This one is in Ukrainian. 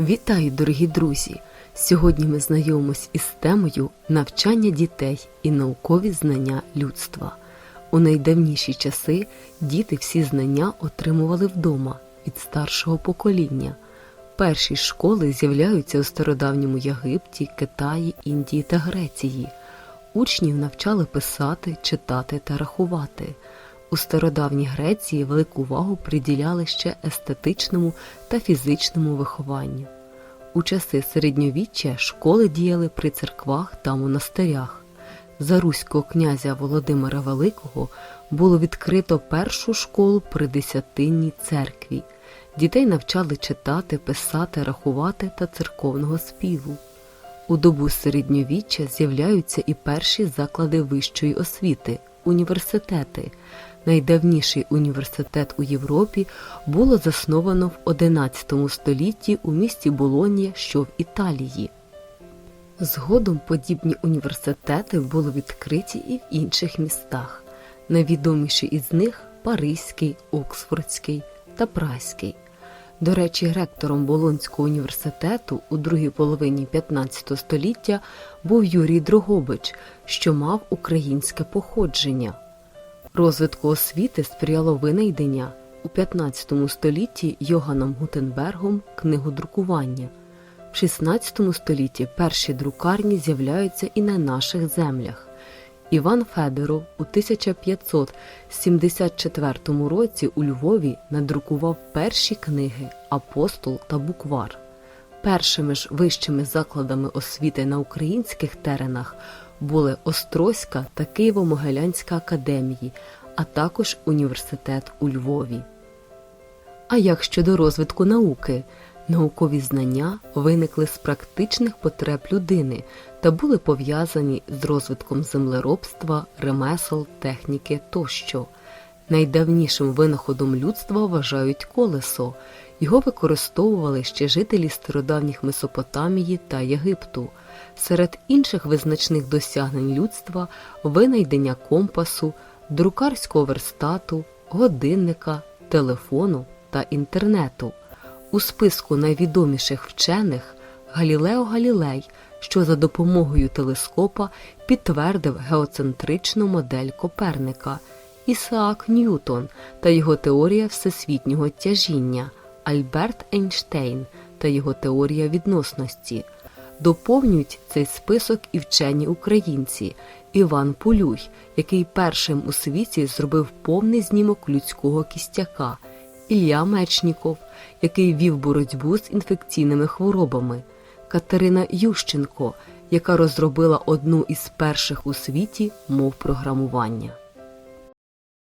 Вітаю, дорогі друзі! Сьогодні ми знайомимось із темою навчання дітей і наукові знання людства. У найдавніші часи діти всі знання отримували вдома від старшого покоління. Перші школи з'являються у стародавньому Єгипті, Китаї, Індії та Греції. Учнів навчали писати, читати та рахувати. У стародавній Греції велику увагу приділяли ще естетичному та фізичному вихованню. У часи середньовіччя школи діяли при церквах та монастирях. За руського князя Володимира Великого було відкрито першу школу при Десятинній церкві. Дітей навчали читати, писати, рахувати та церковного співу. У добу середньовіччя з'являються і перші заклади вищої освіти університети. Найдавніший університет у Європі було засновано в 11 столітті у місті Болонія, що в Італії. Згодом подібні університети були відкриті і в інших містах. Найвідоміші із них Паризький, Оксфордський та Празький. До речі, ректором Болонського університету у другій половині 15 століття був Юрій Дрогобич, що мав українське походження. Розвитку освіти сприяло винайдення у 15 столітті Йоганом Гутенбергом книгодрукування. В 16 столітті перші друкарні з'являються і на наших землях. Іван Федоров у 1574 році у Львові надрукував перші книги Апостол та Буквар. Першими ж вищими закладами освіти на українських теренах були Острозька та Києво-Могилянська академії, а також університет у Львові. А як щодо розвитку науки? Наукові знання виникли з практичних потреб людини та були пов'язані з розвитком землеробства, ремесел, техніки тощо. Найдавнішим винаходом людства вважають колесо. Його використовували ще жителі стародавніх Месопотамії та Єгипту. Серед інших визначних досягнень людства винайдення компасу, друкарського верстату, годинника, телефону та інтернету. У списку найвідоміших вчених Галілео Галілей, що за допомогою телескопа підтвердив геоцентричну модель Коперника, Ісаак Ньютон та його теорія всесвітнього тяжіння, Альберт Ейнштейн та його теорія відносності. Доповнюють цей список і вчені українці Іван Полюй, який першим у світі зробив повний знімок людського кістяка, Ілля Мечніков, який вів боротьбу з інфекційними хворобами, Катерина Ющенко, яка розробила одну із перших у світі мов програмування.